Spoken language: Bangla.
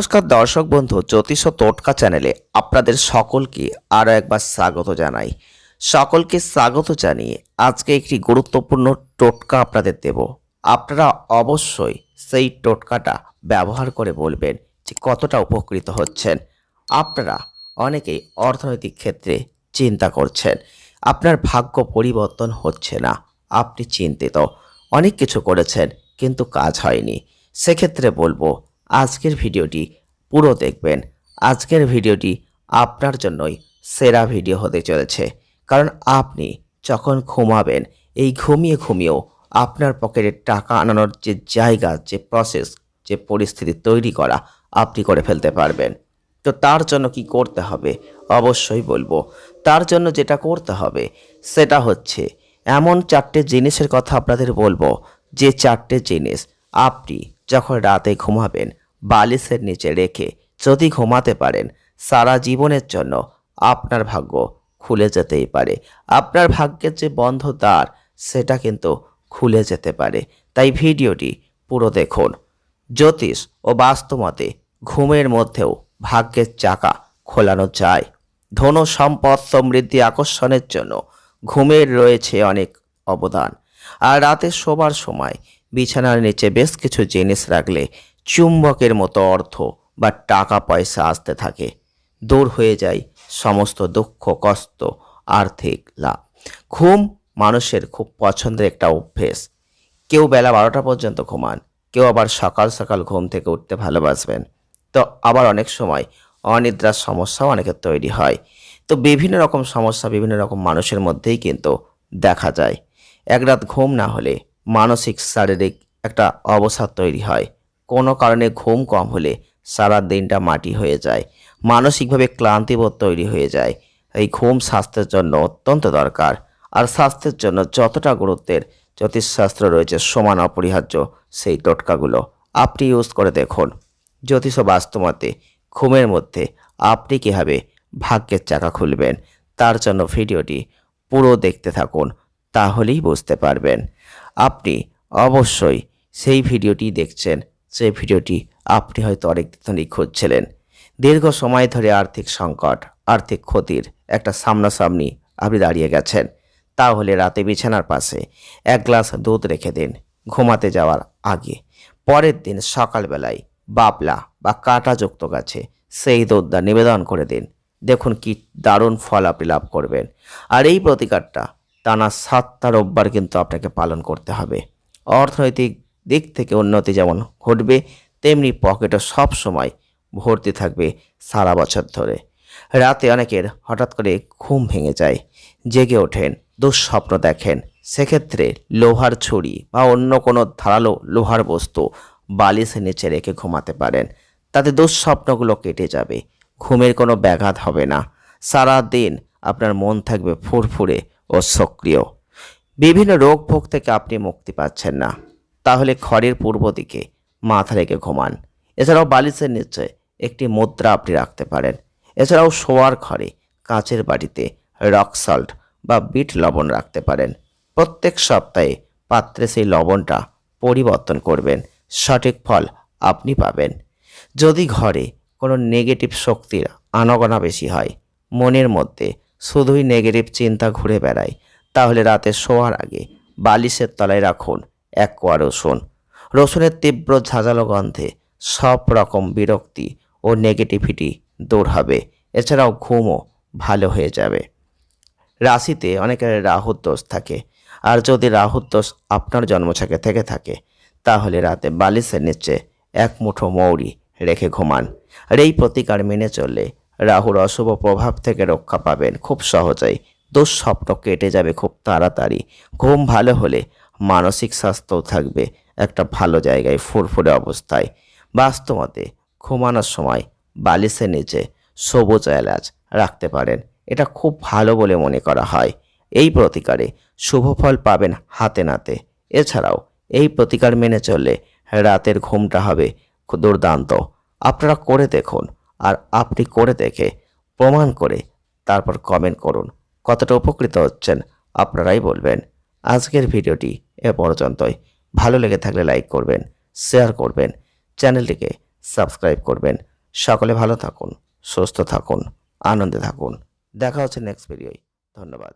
নমস্কার দর্শক বন্ধু, জ্যোতিষ টোটকা চ্যানেলে আপনাদের সকলকে আরও একবার স্বাগত জানাই। সকলকে স্বাগত জানিয়ে আজকে একটি গুরুত্বপূর্ণ টোটকা আপনাদের দেব। আপনারা অবশ্যই সেই টোটকাটা ব্যবহার করে বলবেন যে কতটা উপকৃত হচ্ছেন। আপনারা অনেকেই অর্থনৈতিক ক্ষেত্রে চিন্তা করছেন, আপনার ভাগ্য পরিবর্তন হচ্ছে না, আপনি চিন্তিত, অনেক কিছু করেছেন কিন্তু কাজ হয়নি। সেক্ষেত্রে বলব আজকের ভিডিওটি পুরো দেখবেন। আজকের ভিডিওটি আপনার জন্যই সেরা ভিডিও হতে চলেছে। কারণ আপনি যখন ঘুমাবেন, এই ঘুমিয়ে ঘুমিয়েও আপনার পকেটে টাকা আনানোর যে জায়গা, যে প্রসেস যে পরিস্থিতি তৈরি করা আপনি করে ফেলতে পারবেন। তো তার জন্য কি করতে হবে? অবশ্যই বলব। তার জন্য যেটা করতে হবে, সেটা হচ্ছে এমন চারটে জিনিসের কথা আপনাদের বলব। যে চারটে জিনিস আপনি যখন রাতে ঘুমাবেন বালিশের নিচে রেখে যদি ঘুমাতে পারেন, সারা জীবনের জন্য আপনার ভাগ্য খুলে যেতেই পারে। আপনার ভাগ্যের যে বন্ধ দ্বার, সেটা কিন্তু খুলে যেতে পারে। তাই ভিডিওটি পুরো দেখুন। জ্যোতিষ ও বাস্তমতে ঘুমের মধ্যেও ভাগ্যের চাকা খোলানো যায়। ধন সম্পদ সমৃদ্ধি আকর্ষণের জন্য ঘুমের রয়েছে অনেক অবদান। আর রাতে শোবার সময় বিছানার নিচে বেশ কিছু জিনিস রাখলে চুম্বকের মতো অর্থ বা টাকা পয়সা আসতে থাকে। দূর হয়ে যায় সমস্ত দুঃখ, কষ্ট, আর্থিক লাভ। ঘুম মানুষের খুব পছন্দের একটা অভ্যেস। কেউ বেলা বারোটা পর্যন্ত ঘুমান, কেউ আবার সকাল সকাল ঘুম থেকে উঠতে ভালোবাসবেন। তো আবার অনেক সময় অনিদ্রার সমস্যাও অনেকের তৈরি হয়। তো বিভিন্ন রকম সমস্যা বিভিন্ন রকম মানুষের মধ্যেই কিন্তু দেখা যায়। এক রাত ঘুম না হলে মানসিক, শারীরিক একটা অবসাদ তৈরি হয়। কোনো কারণে ঘুম কম হলে সারা দিনটা মাটি হয়ে যায়, মানসিকভাবে ক্লান্তিবোধ তৈরি হয়ে যায়। এই ঘুম স্বাস্থ্যের জন্য অত্যন্ত দরকার। আর স্বাস্থ্যের জন্য যতটা গুরুত্বের জ্যোতিষশাস্ত্র রয়েছে সমান অপরিহার্য সেই টোটকাগুলো আপনি ইউজ করে দেখুন। জ্যোতিষ বাস্তবতে ঘুমের মধ্যে আপনি কীভাবে ভাগ্যের চাকা খুলবেন তার জন্য ভিডিওটি পুরো দেখতে থাকুন, তাহলেই বুঝতে পারবেন। আপনি অবশ্যই সেই ভিডিওটি দেখছেন যে ভিডিওটি আপনি হয়তো অনেক দিন ধরেই খুঁজছিলেন। দীর্ঘ সময় ধরে আর্থিক সংকট, আর্থিক ক্ষতির একটা সামনাসামনি আপনি দাঁড়িয়ে গেছেন। তাহলে রাতে বিছানার পাশে এক গ্লাস দুধ রেখে দিন, ঘুমাতে যাওয়ার আগে। পরের দিন সকালবেলায় বাবলা বা কাঁটাযুক্ত গাছে সেই দুধটা নিবেদন করে দিন। দেখুন কি দারুণ ফল আপনি লাভ করবেন। আর এই প্রতিকারটা টানা সাতটা রোববার কিন্তু আপনাকে পালন করতে হবে। অর্থনৈতিক দিক থেকে উন্নতি যেমন ঘটবে, তেমনি পকেটও সব সময় ভর্তি থাকবে সারা বছর ধরে। রাতে অনেকের হঠাৎ করে ঘুম ভেঙে যায়, জেগে ওঠেন, দুঃস্বপ্ন দেখেন। সেক্ষেত্রে লোহার ছুরি বা অন্য কোনো ধারালো লোহার বস্তু বালিশের নিচে রেখে ঘুমাতে পারেন। তাতে দুঃস্বপ্নগুলো কেটে যাবে, ঘুমের কোনো ব্যাঘাত হবে না। সারা দিন আপনার মন থাকবে ফুরফুরে ও সক্রিয়। বিভিন্ন রোগ ভোগ থেকে আপনি মুক্তি পাচ্ছেন না। তাহলে খড়ের পূর্ব দিকে মাথা রেখে ঘুমান। এছাড়াও বালিশের নিচে একটি মুদ্রা আপনি রাখতে পারেন। এছাড়াও শোয়ার ঘরে কাঁচের বাড়িতে রক সল্ট বা বিট লবণ রাখতে পারেন। প্রত্যেক সপ্তাহে পাত্রে সেই লবণটা পরিবর্তন করবেন। সঠিক ফল আপনি পাবেন। যদি ঘরে কোনো নেগেটিভ শক্তির আনাগোনা বেশি হয়, মনের মধ্যে শুধুই নেগেটিভ চিন্তা ঘুরে বেড়ায়, তাহলে রাতে শোয়ার আগে বালিশের তলায় রাখুন। এক কোয়া রসুন রসুনের তীব্র ঝাঁঝালো গন্ধে সব রকম বিরক্তি ও নেগেটিভিটি দূর হবে। এছাড়াও ঘুমও ভালো হয়ে যাবে। রাশিতে অনেকের রাহুর দোষ থাকে। আর যদি রাহুর দোষ আপনার জন্মছকে থেকে থাকে, তাহলে রাতে বালিশের নিচে এক মুঠো মৌরি রেখে ঘুমান। আর এই প্রতিকার মেনে চললে রাহুর অশুভ প্রভাব থেকে রক্ষা পাবেন খুব সহজেই। দুঃস্বপ্ন কেটে যাবে খুব তাড়াতাড়ি। ঘুম ভালো হলে মানসিক স্বাস্থ্যও থাকবে একটা ভালো জায়গায় ফুরফুরে অবস্থায়। বাস্তবতে ঘুমানোর সময় বালিশের নিচে সবুজ এলাচ রাখতে পারেন। এটা খুব ভালো বলে মনে করা হয়। এই প্রতিকারে শুভ ফল পাবেন হাতে নাতে। এছাড়াও এই প্রতিকার মেনে চললে রাতের ঘুমটা হবে দুর্দান্ত। আপনারা করে দেখুন আর আপনি করে দেখে প্রমাণ করে তারপর কমেন্ট করুন। কতটা উপকৃত হচ্ছেন আপনারাই বলবেন। আজকের ভিডিওটি এ পর্যন্তই। ভালো লেগে থাকলে লাইক করবেন, শেয়ার করবেন, চ্যানেলটিকে সাবস্ক্রাইব করবেন। সকলে ভালো থাকুন, সুস্থ থাকুন, আনন্দে থাকুন। দেখা হচ্ছে নেক্সট ভিডিওয় ধন্যবাদ।